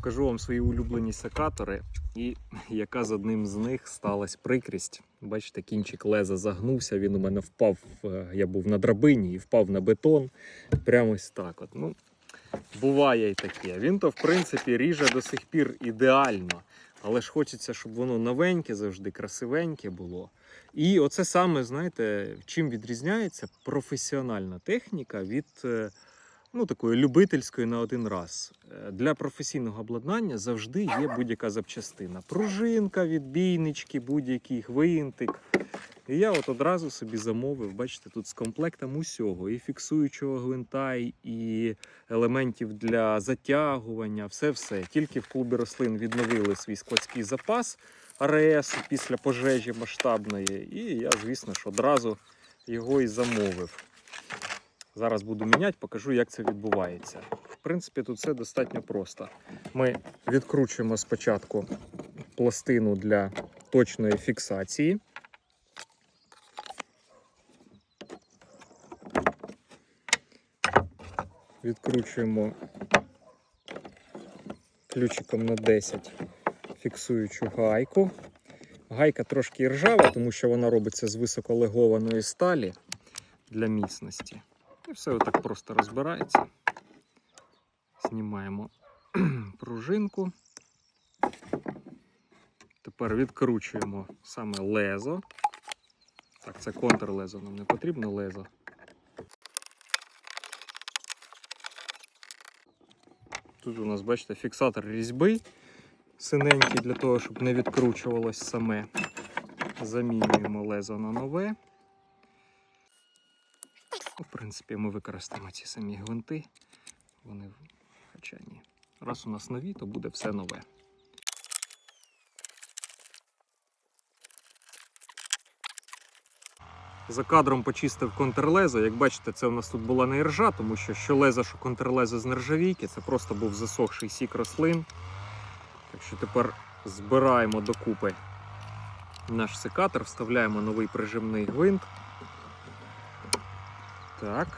Покажу вам свої улюблені секатори і яка з одним з них сталася прикрість. Бачите, кінчик леза загнувся, він у мене впав. е, Я був на драбині і впав на бетон. Прямо ось так. От. Ну, буває і таке. Він то, в принципі, ріже до сих пір ідеально. Але ж хочеться, щоб воно новеньке, завжди красивеньке було. І оце саме, знаєте, чим відрізняється професіональна техніка від е, ну, такої любительської на один раз. Е, Для професійного обладнання завжди є будь-яка запчастина. Пружинка, відбійнички, будь-який гвинтик. І я от одразу собі замовив, бачите, тут з комплектом усього: і фіксуючого гвинта, і елементів для затягування, все-все. Тільки в клубі рослин відновили свій складський запас АРС після пожежі масштабної. І я, звісно ж, одразу його і замовив. Зараз буду міняти, покажу, як це відбувається. В принципі, тут все достатньо просто. Ми відкручуємо спочатку пластину для точної фіксації. Відкручуємо ключиком на 10 фіксуючу гайку. Гайка трошки ржава, тому що вона робиться з високолегованої сталі для міцності. І все отак просто розбирається. Знімаємо пружинку. Тепер відкручуємо саме лезо. Так, це контрлезо, нам не потрібно лезо. Тут у нас, бачите, фіксатор різьби синенький для того, щоб не відкручувалось саме. Замінюємо лезо на нове. В принципі, ми використаємо ці самі гвинти. Вони, хоча ні. Раз у нас нові, то буде все нове. За кадром почистив контрлезо. Як бачите, це у нас тут була не іржа, тому що що лезо, що контрлезо з нержавійки, це просто був засохший сік рослин. Так що тепер збираємо докупи наш секатор, вставляємо новий прижимний гвинт. Так.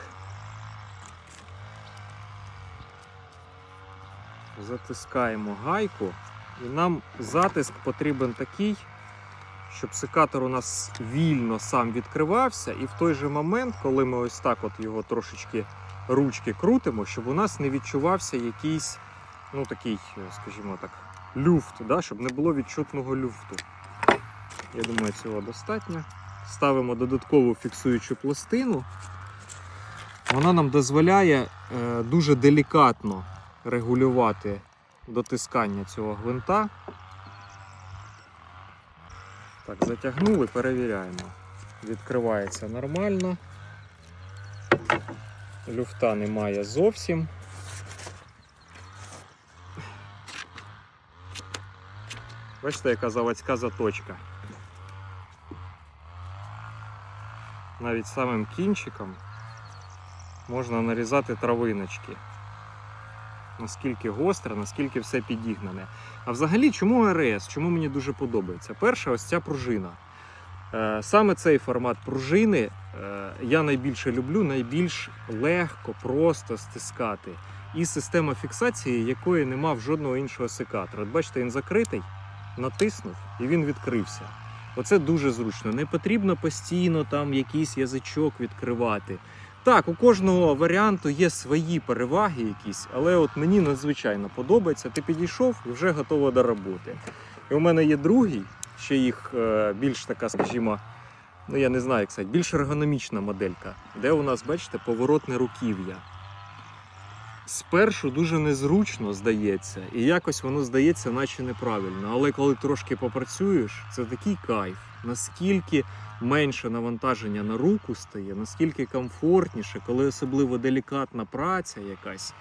Затискаємо гайку. І нам затиск потрібен такий, щоб секатор у нас вільно сам відкривався, і в той же момент, коли ми ось так от його трошечки ручки крутимо, щоб у нас не відчувався якийсь, ну такий, скажімо так, люфт, да? щоб не було відчутного люфту. Я думаю, цього достатньо. Ставимо додаткову фіксуючу пластину. Вона нам дозволяє е, дуже делікатно регулювати дотискання цього гвинта. Так, затягнули, перевіряємо. Відкривається нормально. Люфта немає зовсім. Бачите, яка заводська заточка. Навіть самим кінчиком можна нарізати травиночки. Наскільки гостре, наскільки все підігнане. А взагалі, чому АРС? Чому мені дуже подобається? Перша, ось ця пружина. Е, Саме цей формат пружини е, я найбільше люблю, найбільш легко, просто стискати. І система фіксації, якої нема в жодного іншого секатора. От бачите, він закритий, натиснув і він відкрився. Оце дуже зручно. Не потрібно постійно там якийсь язичок відкривати. Так, у кожного варіанту є свої переваги якісь, але от мені надзвичайно подобається. Ти підійшов і вже готова до роботи. І у мене є другий, ще їх е, більш така, скажімо, ну я не знаю, як сказати, більш ергономічна моделька, де у нас, бачите, поворотне руків'я. Спершу дуже незручно здається, і якось воно здається, наче неправильно. Але коли трошки попрацюєш, це такий кайф. Наскільки менше навантаження на руку стає, наскільки комфортніше, коли особливо делікатна праця якась.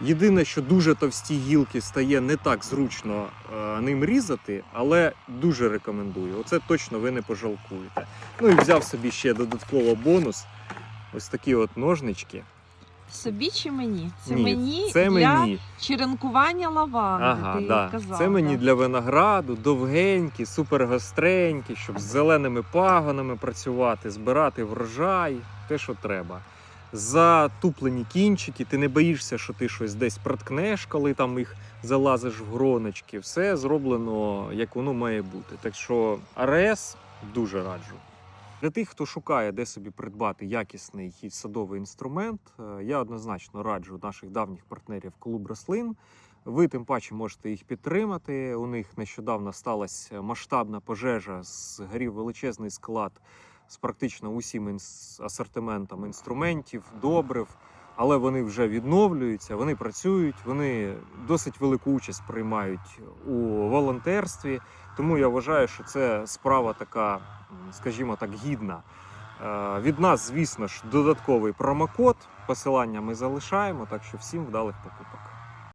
Єдине, що дуже товсті гілки стає не так зручно е, ним різати, але дуже рекомендую. Оце точно ви не пожалкуєте. Ну і взяв собі ще додатково бонус. Ось такі от ножнички. Собі чи мені? Це Ні, мені Це для мені. черенкування лаванди. Ага, ти да. казав, Це мені для винограду, довгенькі, супергостренькі, щоб з зеленими пагонами працювати, збирати врожай, те, що треба. затуплені кінчики, ти не боїшся, що ти щось десь проткнеш, коли там їх залазиш в гроночки. Все зроблено як воно має бути. Так що АРС дуже раджу. Для тих, хто шукає, де собі придбати якісний садовий інструмент, е, я однозначно раджу наших давніх партнерів клуб рослин. Ви тим паче можете їх підтримати. У них нещодавно сталася масштабна пожежа, згорів величезний склад з практично усім асортиментом інструментів, добрив. Але вони вже відновлюються, вони працюють, вони досить велику участь приймають у волонтерстві. Тому я вважаю, що це справа така, скажімо так, гідна. Е, Від нас, звісно ж, додатковий промокод. Посилання ми залишаємо, так що всім вдалих покупок.